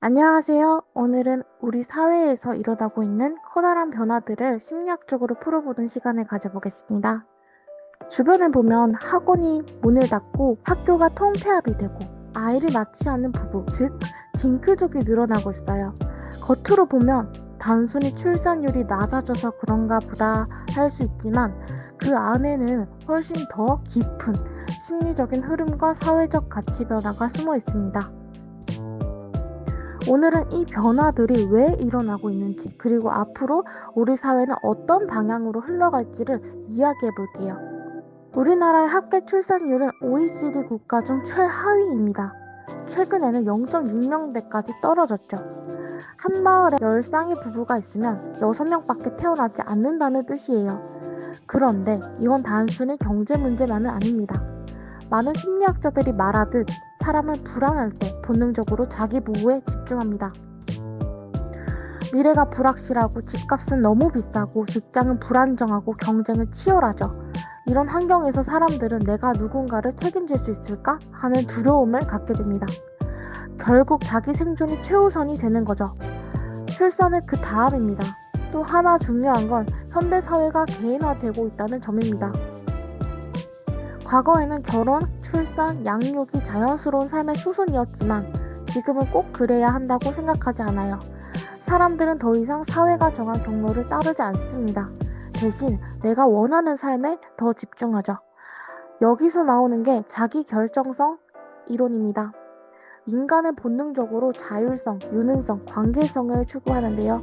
안녕하세요. 오늘은 우리 사회에서 일어나고 있는 커다란 변화들을 심리학적으로 풀어보는 시간을 가져보겠습니다. 주변을 보면 학원이 문을 닫고 학교가 통폐합이 되고 아이를 낳지 않는 부부, 즉, 딩크족이 늘어나고 있어요. 겉으로 보면 단순히 출산율이 낮아져서 그런가 보다 할 수 있지만 그 안에는 훨씬 더 깊은 심리적인 흐름과 사회적 가치 변화가 숨어 있습니다. 오늘은 이 변화들이 왜 일어나고 있는지, 그리고 앞으로 우리 사회는 어떤 방향으로 흘러갈지를 이야기해 볼게요. 우리나라의 학교 출산율은 OECD 국가 중 최하위입니다. 최근에는 0.6명대까지 떨어졌죠. 한 마을에 10쌍의 부부가 있으면 6명밖에 태어나지 않는다는 뜻이에요. 그런데 이건 단순히 경제 문제만은 아닙니다. 많은 심리학자들이 말하듯 사람은 불안할 때 본능적으로 자기 보호에 집중합니다. 미래가 불확실하고 집값은 너무 비싸고 직장은 불안정하고 경쟁은 치열하죠. 이런 환경에서 사람들은 내가 누군가를 책임질 수 있을까 하는 두려움을 갖게 됩니다. 결국 자기 생존이 최우선이 되는 거죠. 출산은 그 다음입니다. 또 하나 중요한 건 현대 사회가 개인화되고 있다는 점입니다. 과거에는 결혼, 출산, 양육이 자연스러운 삶의 수순이었지만 지금은 꼭 그래야 한다고 생각하지 않아요. 사람들은 더 이상 사회가 정한 경로를 따르지 않습니다. 대신 내가 원하는 삶에 더 집중하죠. 여기서 나오는 게 자기 결정성 이론입니다. 인간은 본능적으로 자율성, 유능성, 관계성을 추구하는데요.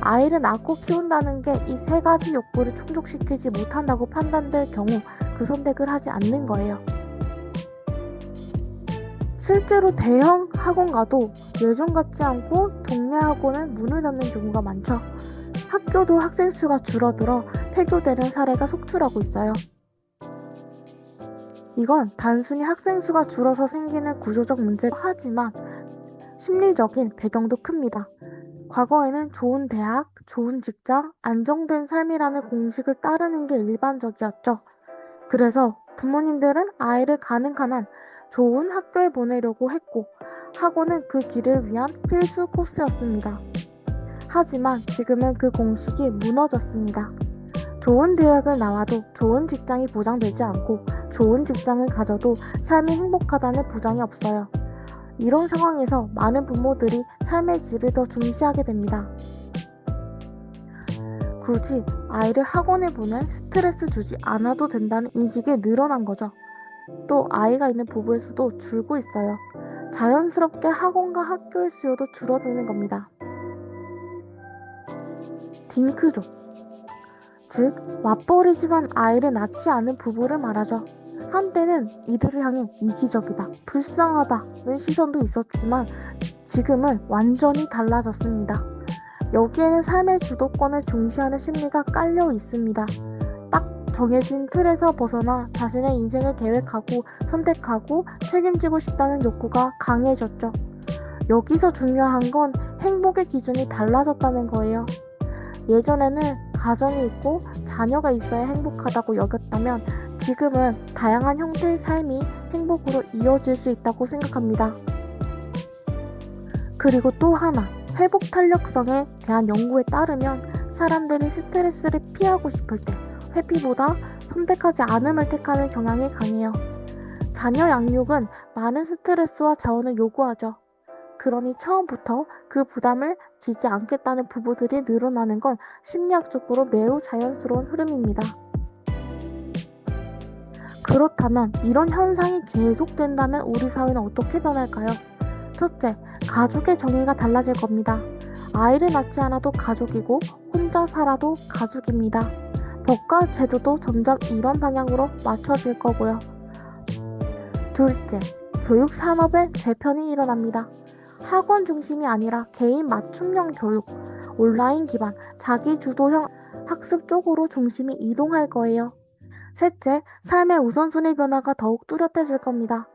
아이를 낳고 키운다는 게 이 세 가지 욕구를 충족시키지 못한다고 판단될 경우 그 선택을 하지 않는 거예요. 실제로 대형 학원 가도 예전 같지 않고 동네 학원은 문을 닫는 경우가 많죠. 학교도 학생 수가 줄어들어 폐교되는 사례가 속출하고 있어요. 이건 단순히 학생 수가 줄어서 생기는 구조적 문제고 하지만 심리적인 배경도 큽니다. 과거에는 좋은 대학, 좋은 직장, 안정된 삶이라는 공식을 따르는 게 일반적이었죠. 그래서 부모님들은 아이를 가능한 한 좋은 학교에 보내려고 했고 학원은 그 길을 위한 필수 코스였습니다. 하지만 지금은 그 공식이 무너졌습니다. 좋은 대학을 나와도 좋은 직장이 보장되지 않고 좋은 직장을 가져도 삶이 행복하다는 보장이 없어요. 이런 상황에서 많은 부모들이 삶의 질을 더 중시하게 됩니다. 굳이 아이를 학원에 보내 스트레스 주지 않아도 된다는 인식이 늘어난 거죠. 또 아이가 있는 부부의 수도 줄고 있어요. 자연스럽게 학원과 학교의 수요도 줄어드는 겁니다. 딩크족. 즉, 맞벌이지만 아이를 낳지 않은 부부를 말하죠. 한때는 이들을 향해 이기적이다, 불쌍하다는 시선도 있었지만 지금은 완전히 달라졌습니다. 여기에는 삶의 주도권을 중시하는 심리가 깔려 있습니다. 딱 정해진 틀에서 벗어나 자신의 인생을 계획하고 선택하고 책임지고 싶다는 욕구가 강해졌죠. 여기서 중요한 건 행복의 기준이 달라졌다는 거예요. 예전에는 가정이 있고 자녀가 있어야 행복하다고 여겼다면 지금은 다양한 형태의 삶이 행복으로 이어질 수 있다고 생각합니다. 그리고 또 하나, 회복 탄력성에 대한 연구에 따르면 사람들이 스트레스를 피하고 싶을 때 회피보다 선택하지 않음을 택하는 경향이 강해요. 자녀 양육은 많은 스트레스와 자원을 요구하죠. 그러니 처음부터 그 부담을 지지 않겠다는 부부들이 늘어나는 건 심리학적으로 매우 자연스러운 흐름입니다. 그렇다면 이런 현상이 계속된다면 우리 사회는 어떻게 변할까요? 첫째, 가족의 정의가 달라질 겁니다. 아이를 낳지 않아도 가족이고 혼자 살아도 가족입니다. 법과 제도도 점점 이런 방향으로 맞춰질 거고요. 둘째, 교육 산업의 재편이 일어납니다. 학원 중심이 아니라 개인 맞춤형 교육, 온라인 기반, 자기 주도형 학습 쪽으로 중심이 이동할 거예요. 셋째, 삶의 우선순위 변화가 더욱 뚜렷해질 겁니다.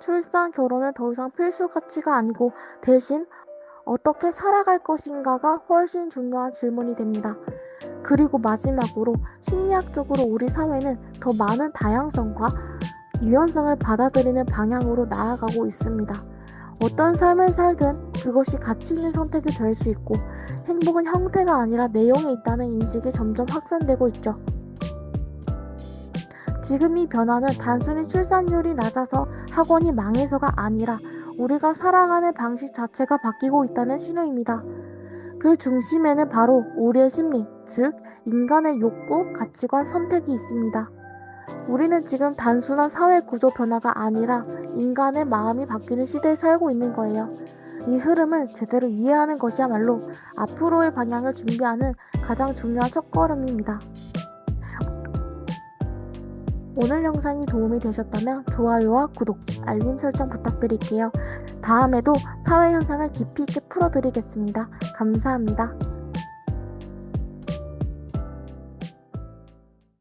출산, 결혼은 더 이상 필수 가치가 아니고 대신 어떻게 살아갈 것인가가 훨씬 중요한 질문이 됩니다. 그리고 마지막으로 심리학적으로 우리 사회는 더 많은 다양성과 유연성을 받아들이는 방향으로 나아가고 있습니다. 어떤 삶을 살든 그것이 가치 있는 선택이 될 수 있고 행복은 형태가 아니라 내용에 있다는 인식이 점점 확산되고 있죠. 지금 이 변화는 단순히 출산율이 낮아서 학원이 망해서가 아니라 우리가 살아가는 방식 자체가 바뀌고 있다는 신호입니다. 그 중심에는 바로 우리의 심리, 즉, 인간의 욕구, 가치관, 선택이 있습니다. 우리는 지금 단순한 사회 구조 변화가 아니라 인간의 마음이 바뀌는 시대에 살고 있는 거예요. 이 흐름을 제대로 이해하는 것이야말로 앞으로의 방향을 준비하는 가장 중요한 첫걸음입니다. 오늘 영상이 도움이 되셨다면 좋아요와 구독, 알림 설정 부탁드릴게요. 다음에도 사회 현상을 깊이 있게 풀어드리겠습니다. 감사합니다.